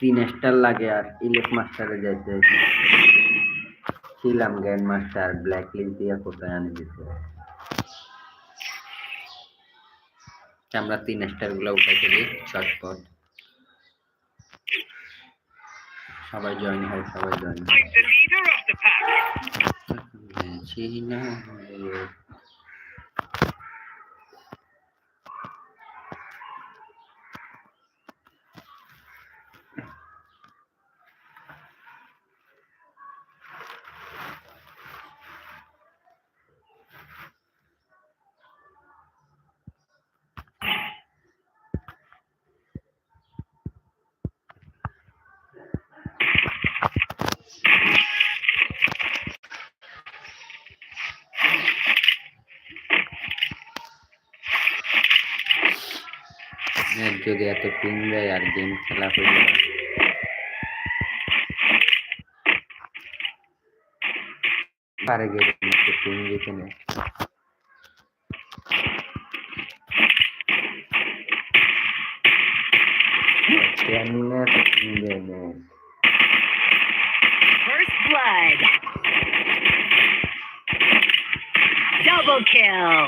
তিন স্টার লাগে আর ইলেক মাস্টারে যাইতে ছিলাম গ্র্যান্ড মাস্টার ব্ল্যাক লিস্ট দিয়া কোথায় আনি দিতে আমরা তিন স্টারগুলো উঠাই ফেলি চটপট। সবাই জয়েন হয় সবাই জয়েন হয় Like the leader of the pack. চিনা এর যদি এত পিং দেয় আর গেম খেলা হইলে পারে গেম পিং দিতে নেই কেমনে এত পিং দেয় নেই First blood. Double kill.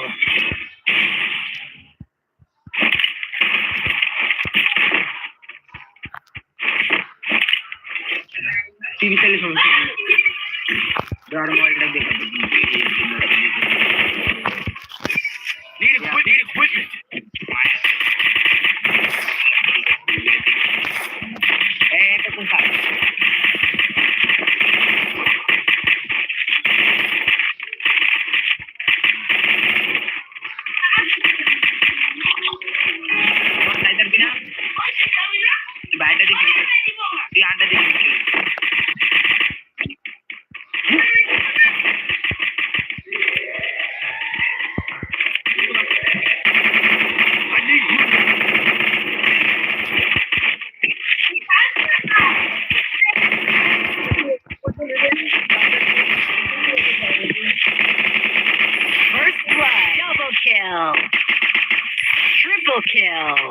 Kill.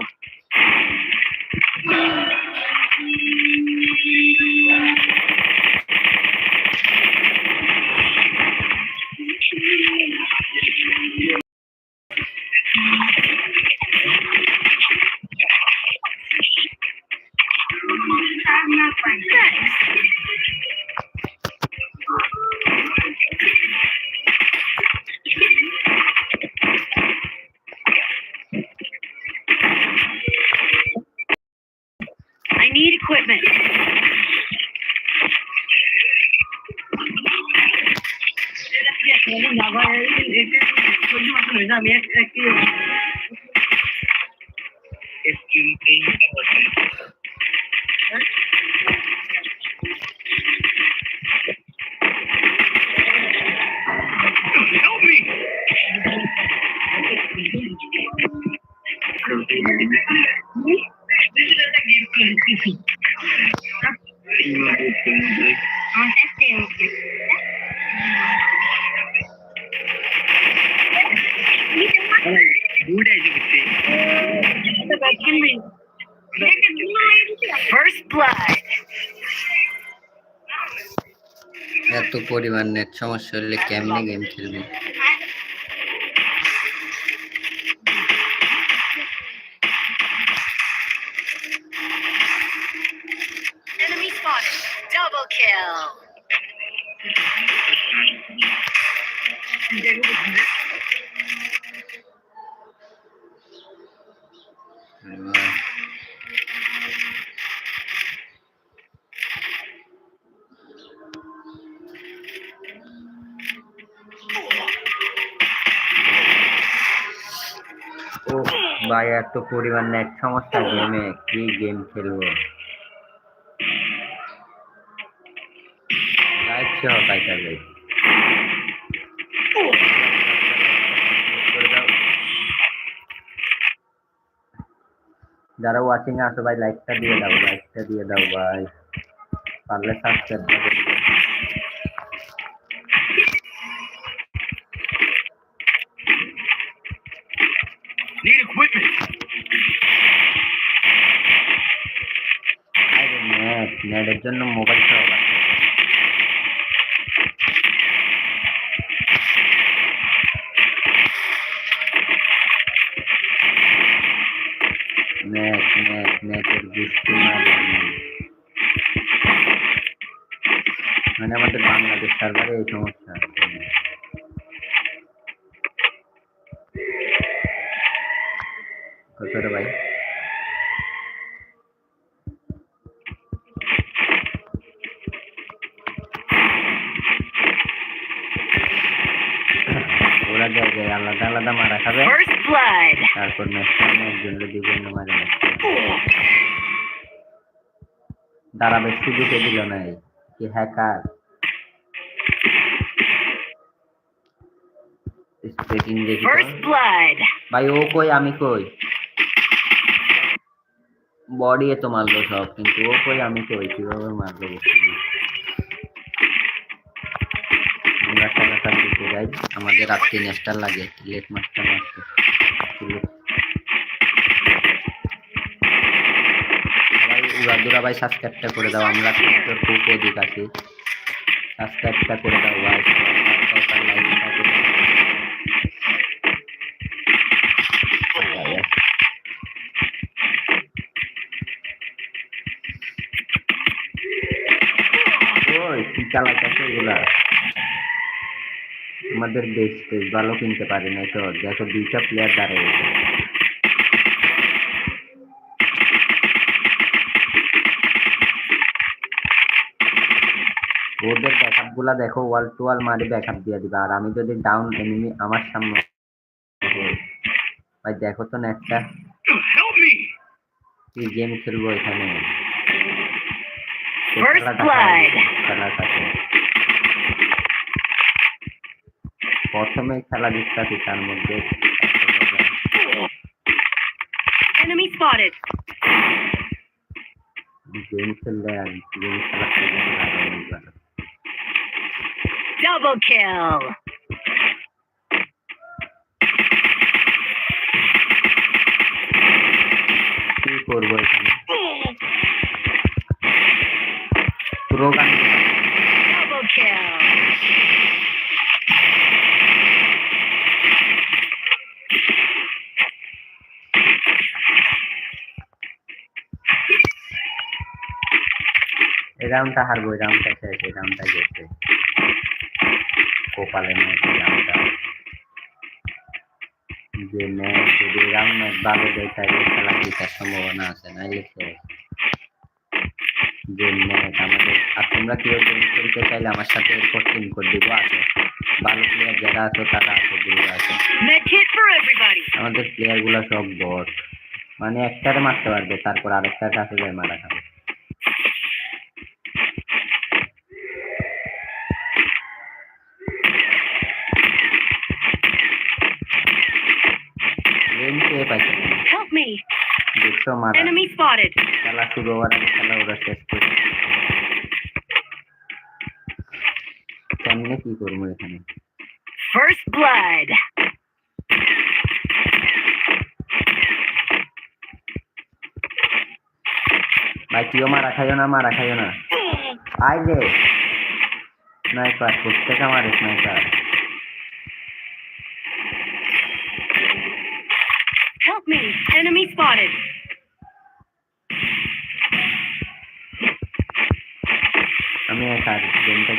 Help me! Digital technique, পরিমাণ নেট সমস্যা হলে কেমনে গেম খেলবে Enemy spotted. Double kill. এত পরিমাণ নেট সমস্যা গেমে কি গেম খেলব? যাই যারা ওয়াচিং এ আছো ভাই লাইকটা দিয়ে দাও লাইকটা দিয়ে দাও ভাই পারলে সাবস্ক্রাইব করে দিও Need equipment. I don't know. আমাদের জন্য মোবাইল সহ বাঁচতে নেট নেট নেটের বৃষ্টি না বন্যা। মানে আমাদের বাংলাদেশ সার্ভারে এই সমস্যা কত রে ভাই ওরা জায়গায় আলাদা আলাদা মারা খাবে First blood. তারপর নেক্সট একজন দুজন মারা দাঁড়াবে সুযোগে দিল না কি হ্যাকার স্পেকিং দেখি. ভাই ও কই? আমি কই? বডি এ তো মারলো সব কিন্তু ও কই? আমি কই? কীভাবে মারলো। আমরা যাই আমাদের আর নেস্টার লাগে। লেট মাস্টার মারতে উড়াদুরা ভাই সাবস্ক্রাইবটা করে দাও, আমরা কিন্তু খুব অধিক আছি। সাবস্ক্রাইবটা করে দাও ভাই। আমাদের দেশ বেশ ভালো কিনতে পারি না তো, দেখো দুইটা প্লেয়ার দাঁড়িয়ে ওদের ব্যাকআপগুলা দেখো ওয়াল টু ওয়াল মারি ব্যাকআপ দিয়ে দিবে। আর আমি যদি ডাউন এনিমি আমার সামনে ভাই দেখো তো নেটটা কি গেম খেলব এখানে? প্রথমে খেলা দিচ্ছি তার মধ্যে। Enemy spotted. গেম খেললে আর গেম খেলা ভালো Double kill. কি করব এখানে. এই রাউন্ডটা হারবো এই রাউন্ডটা শেষ এই কোপালে ম্যাচ এই যে ম্যাচ যদি রাউন্ড ম্যাচ ভালো দেয় তাহলে খেলা জেতার সম্ভাবনা আছে নাইলে শেষ যে ম্যাচ আমাদের। আর তোমরা কেউ গেম খেলতে চাইলে আমার সাথে টিম কোড দিব আছে? ভালো প্লেয়ার যারা আছে তারা আছে গ্রুপে আছে. আমাদের প্লেয়ারগুলো সব বট মানে একটারে মারতে পারবে তারপর আরেকটা কাছে যায় মারা খাবে গেম কে পাইছে Help me. দেখছ মারা. খেলা শুরু হওয়ার খেলা ওরা শেষ করে কেমনে কি করব এখানে First blood. ভাই কেউ মারা খাইও না মারা খাইও না আয় রে স্নাইপার প্রত্যেক আমার sniper Help me. Enemy spotted. গেমটা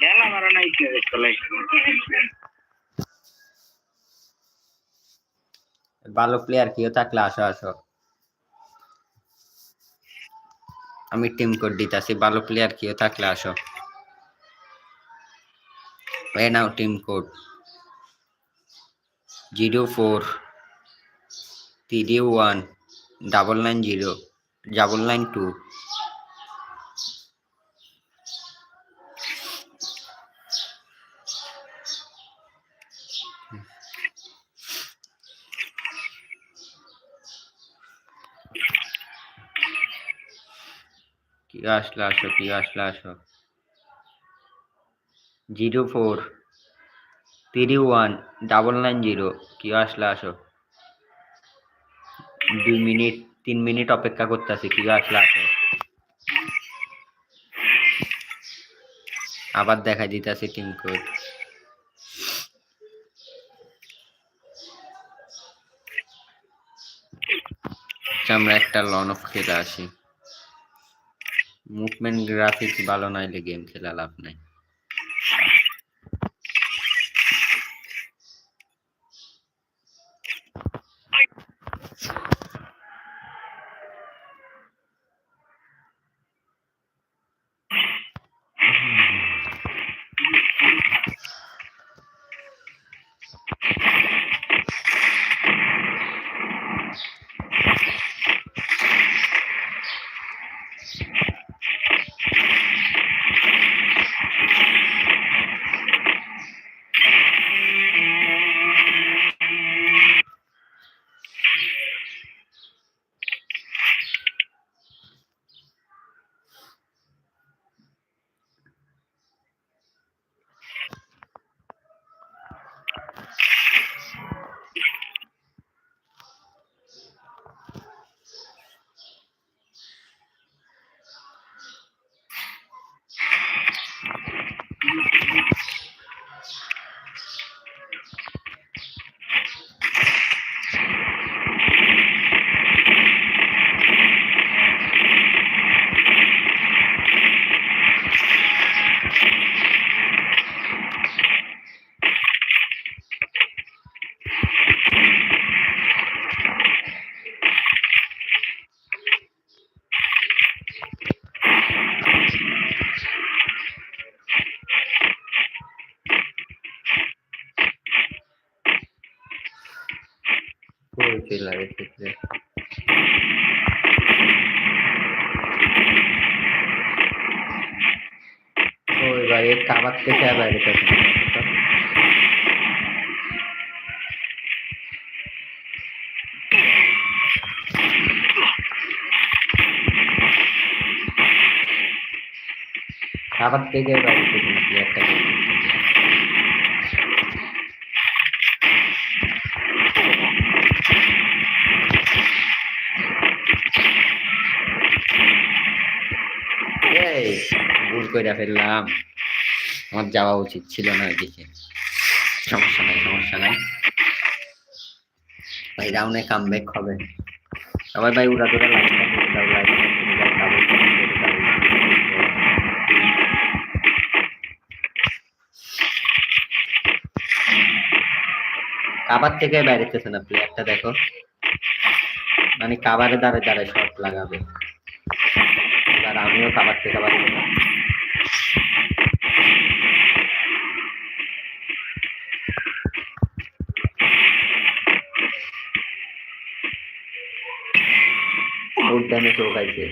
খেলা মারা নাই ভালো প্লেয়ার কেউ থাকলে আসো আসো। আমি টিম কোড দিতেছি, ভালো প্লেয়ার কেউ থাকলে আসো। এ নাও team code zero four three one double nine zero double nine two আসলে, আসো কি, আসলে, আসো। Zero four, three one, double nine zero, কি, আসলে, আসো। দুই মিনিট, তিন মিনিট অপেক্ষা করতেছি, কি, আসলে, আসো। আবার দেখা দিতেছে টিম কোড। আমরা একটা লন অফ খেলে আসি। মুভমেন্ট গ্রাফিক্স ভালো নাইলে গেম খেলা লাভ নাই। চলে এসেছে ওই ভাই কাবার থেকে বাইরে থেকে কাবার থেকে বাইরে থেকে প্লেয়ারটা এই ভুল করে ফেললাম। আমার যাওয়া উচিত ছিল না ওইদিকে সমস্যা নাই সমস্যা নাই। ভাই রাউনে কাম ব্যাক হবে। সবাই ভাই উড়া লাইক কাবার থেকে বাইরেতেছে না প্লেয়ারটা দেখো। মানে কাবারে দাঁড়ে দাঁড়ায় শট লাগাবে। আমিও থেকে আবার ফুল টাইমে চৌকাইছে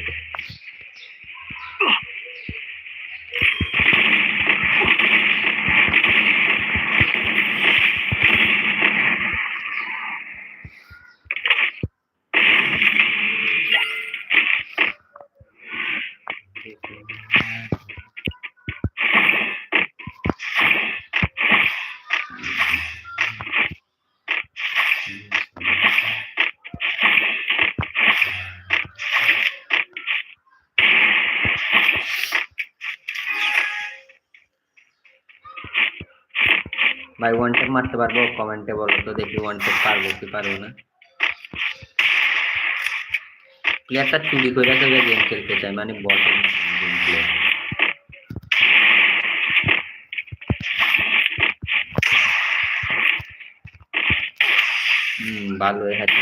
ভাই ওয়ান টেপ মারতে পারব? কমেন্টে বলো তো দেখি ওয়ান টেপ পারব কি পারব না। প্লেয়ারটা চুরি করে দেবে গেম খেলতে চাই মানে হুম, ভালো হ্যাচ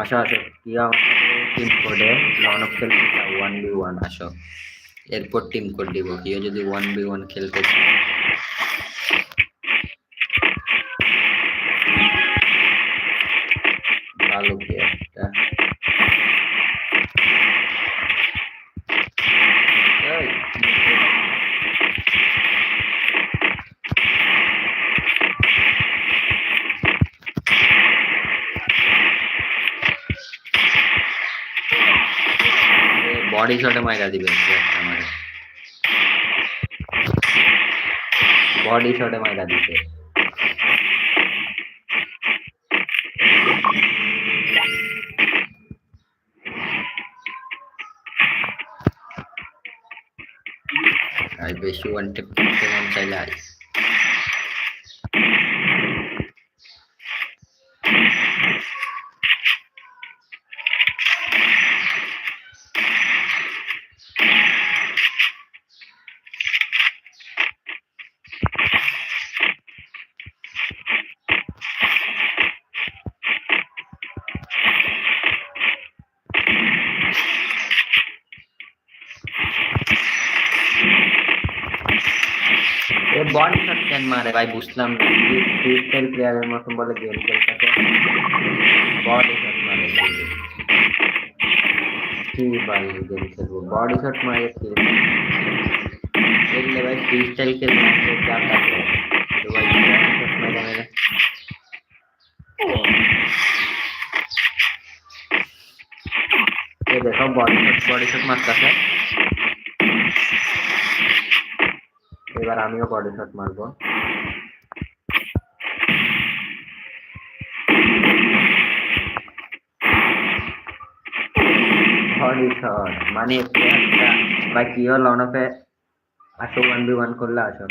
আসো আসো, কি আমার টিম কোডে লন অফ খেলতে ওয়ান বি ওয়ান আসো। এরপর টিম কোড দিব, কেউ যদি ওয়ান বি ওয়ান খেলতে চায়। বডি শটে মাইরা দিবেন বডি শটে মাইরা আই বেশি ওয়ান টেপ করতে চাইলে আই এ বডি শট কেন মারে ভাই, বুঝলাম না। ফ্রিস্টাইল প্লেয়ারের মতন বলে গেম খেলতেছে। বডি বডি শট খেলতে বডি শট মারে বডি শট বডি শট মারতেছে। এবার আমিও বডি শট মারবো। বডি শট মানে প্লেয়ারটা বা কি হল অনফে আসো ওয়ান বি ওয়ান করলে আসো।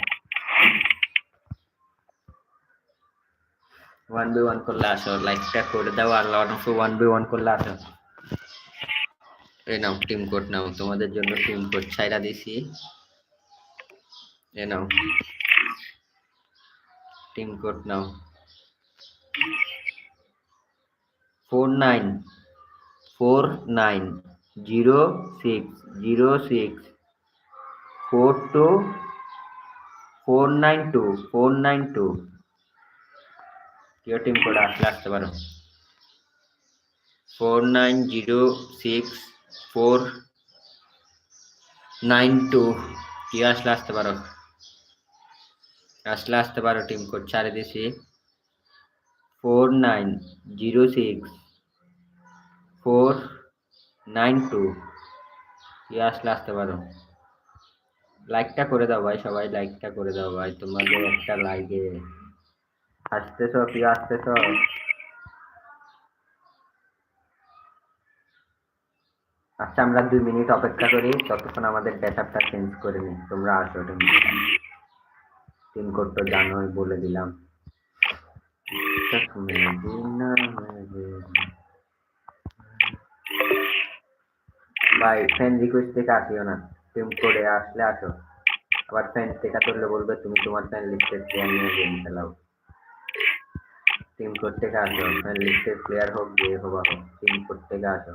ওয়ান বি ওয়ান করলে আসো লাইকটা করে দাও আর অনফে ওয়ান বি ওয়ান করলে আসো। এই নাও টিম কোড নাও, তোমাদের জন্য টিম কোড ছাইরা দিছি। এ নাও টিম কোড নাও four nine four nine zero six zero six four two four nine two four nine two কেউ টিম কোড আসলে আসতে পারো four nine zero six four nine two কেউ আসলে আসতে পারো আসলে আসতে পারো টিম কোড ছাড়ে দিছি four nine zero six four nine two কি আসলে আসতে পারো। লাইকটা করে দাও ভাই, সবাই লাইকটা করে দাও ভাই, তোমাদের একটা লাইকে আসতেছ, কি আসতেছ? আচ্ছা আমরা দুই মিনিট অপেক্ষা করি ততক্ষণ আমাদের ব্যাকআপটা চেঞ্জ করে নিই তোমরা আসো টিম টিম কোড তো জানোই, বলে দিলাম। ভাই ফ্রেন্ড রিকোয়েস্ট থেকে আসিও না। টিম কোডে আসলে আসো। আবার ফ্রেন্ড থেকে তুললে বলবে, তুমি তোমার ফ্রেন্ড লিস্টের প্লেয়ার নিয়ে গেম খেলাও। টিম কোড থেকে আসো। ফ্রেন্ড লিস্টের প্লেয়ার হোক, যে হোক টিম কোড থেকে আসো।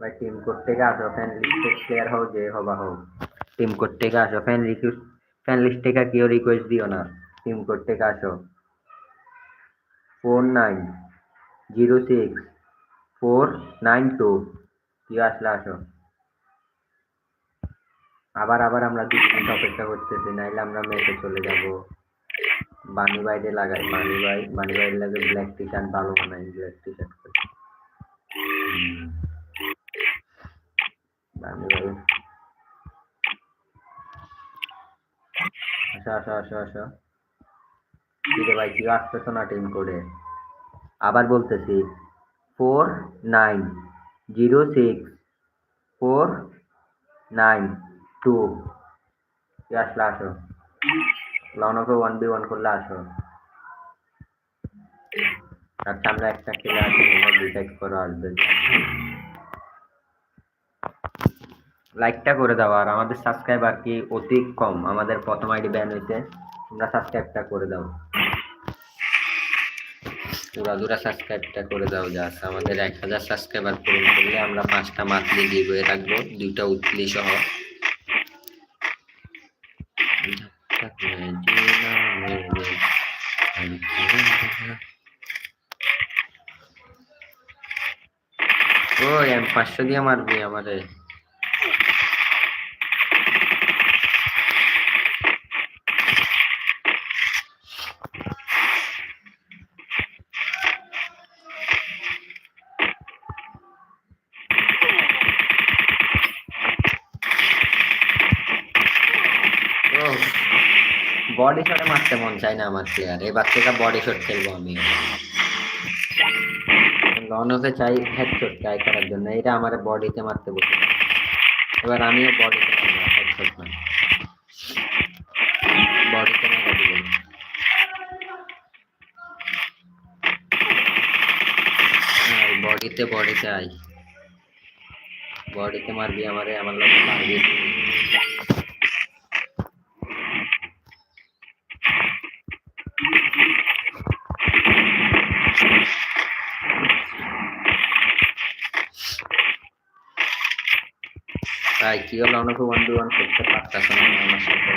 ভাই টিম কোড থেকে আসো ফ্যান লিস্টের প্লেয়ার হও যে হবা হোক টিম কোড থেকে আসো ফ্যান রিকোয়েস্ট ফ্যান লিস্ট থেকে কেউ রিকোয়েস্ট দিও না টিম থেকে আসো four nine zero six four nine two কেউ আসলে আসো আবার আবার আমরা দু মিনিট অপেক্ষা করতেছি, নাইলে আমরা মেসে চলে যাব। বানি বাইরে লাগাই, বানি বাই বানি বাইরে লাগে ব্ল্যাক টি শার্ট ভালো বানাই ব্ল্যাক টি শার্ট বানি বাই আসো আসো। আসো ভাই কি আসতেছো না টিম করে। আবার বলতেছি four nine zero six four nine two কি আসলে? আসো। লনকে ওয়ান বি ওয়ান করলে আসো। আচ্ছা আমরা একটা খেলে আছি তোমরা ডিসাইড করো আসবে। লাইকটা করে দাও, আর আমাদের সাবস্ক্রাইবার কি অতি কম, আমাদের প্রথম আইডি ব্যান হয়েছে তোমরা সাবস্ক্রাইবটা করে দাও। পুরা দুরা সাবস্ক্রাইবটা করে দাও জাস আমাদের এক হাজার সাবস্ক্রাইবার পূরণ করলে আমরা পাঁচটা মান্থলি গিভওয়ে রাখব, দুইটা উইকলি সহ ও এম পাঁচশো দিয়ে মারবি আমারে। বডি শটে মারতে মন চায় না আমার প্লেয়ার এবার থেকে বডি শট খেলব আমি। লনকে চাই হেডশট ট্রাই করার জন্য। এটা আমার বডিতে মারতে বসে এবার আমিও বডিতে মারবো হেডশট না বডিতে মারা বডিতে বডিতে আই বডিতে মারবি আমারে, আমার লোক মারবি। তাই কি হলো? আমাকে ওয়ান টু ওয়ান করতে পারতেছে না আমার সাথে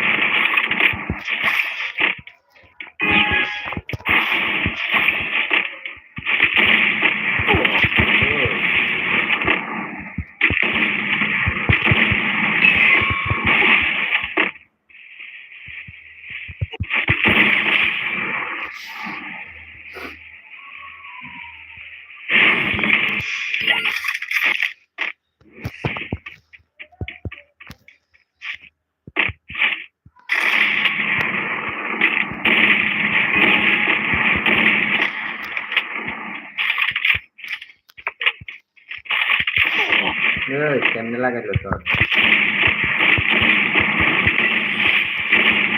কেমনে লাগাইলো তোর?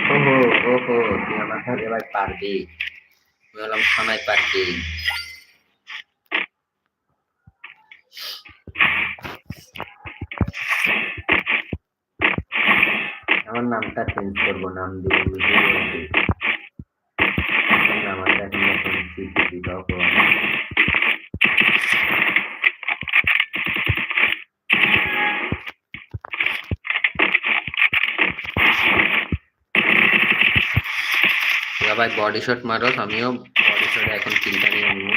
ওহো ওহো, তুই আমার সাথে এবার পারবি। আমি বললাম খানায় পারবি। আমার নামটা চেঞ্জ করব, নাম দিব। নামটা এখন ভাই বডি শট মারোস আমিও বডি শটে এখন কিলটা নিয়ে নিব।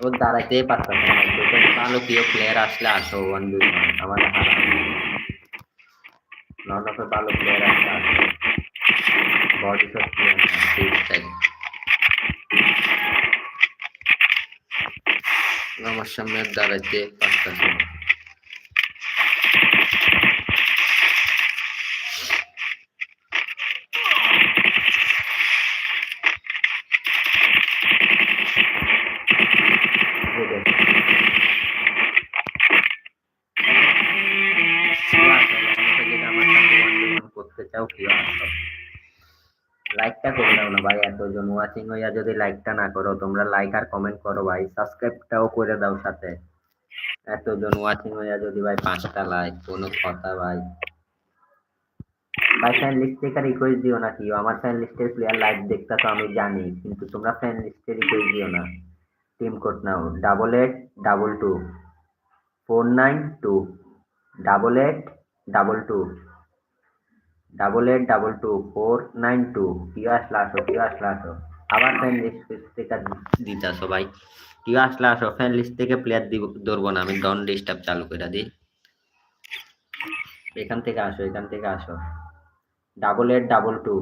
ও দাঁড়াইতেই পারতাম না। ভালো প্রিয় প্লেয়ার আসলে আসো ওয়ান বি আমার নন অফে ভালো প্লেয়ার আসলে আসো। বডি শট প্লেয়ার আমার সামনে দাঁড়াইতে পারতাম চাও আসো লাইকটা করে দাও না ভাই, এতজন ওয়াচিং হইয়া যদি লাইকটা না করো, তোমরা লাইক আর কমেন্ট করো ভাই সাবস্ক্রাইবটাও করে দাও সাথে। এতজন ওয়াচিং হইয়া যদি ভাই পাঁচটা লাইক কোনো কথা ভাই। ভাই ফ্যান লিস্ট থেকে রিকোয়েস্ট দিও না কেউ, আমার ফ্যান লিস্টের প্লেয়ার লাইভ দেখতা তো আমি জানি, কিন্তু তোমরা ফ্যান লিস্টে রিকোয়েস্ট দিও না। টিম কোড নাও double eight double two four nine two double eight double two double eight double two four nine two কেউ আসলে আসো কেউ আসলে আসো আবার ফ্যান লিস্ট থেকে দিতে আসো ভাই কেউ আসলে আসো ফ্যান লিস্ট থেকে প্লেয়ার দিব, ধরবো না, আমি ডন ডিস্টার্ব চালু করে দিই। এখান থেকে আসো, এখান থেকে আসো। Double eight double two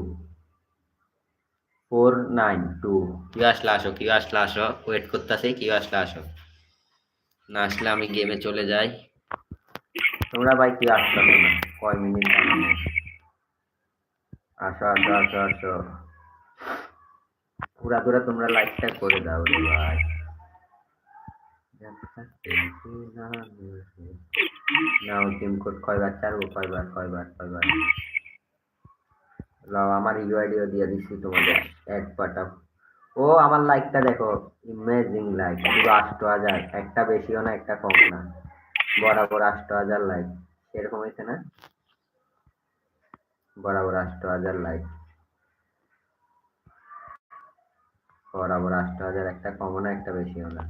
four nine two কেউ আসলে আসো কেউ আসলে আসো ওয়েট করতেছে কেউ আসলে আসো না আসলে আমি গেমে চলে যাই। তোমরা ভাই কেউ আসতে না, কয় মিনিট আসো আসো আসো আসো। পুরা পুরা তোমরা লাইকটা করে দাও রে ভাই। নাও টিম কোড কয়বার চারবো কয়বার কয়বার কয়বার? লাও, আমার ইউআইডিও দিয়ে দিচ্ছি তোমাদের। এক পাটা। ও, আমার লাইকটা দেখো। ইমেজিং লাইক পুরো আষ্ট হাজার। একটা বেশিও না, একটা কম না। বরাবর আষ্ট হাজার লাইক সেরকম হয়েছে না? બરાબર આઠ હજાર લાઈક બરાબર આઠ હજાર একটা কমন একটা বেশি হলো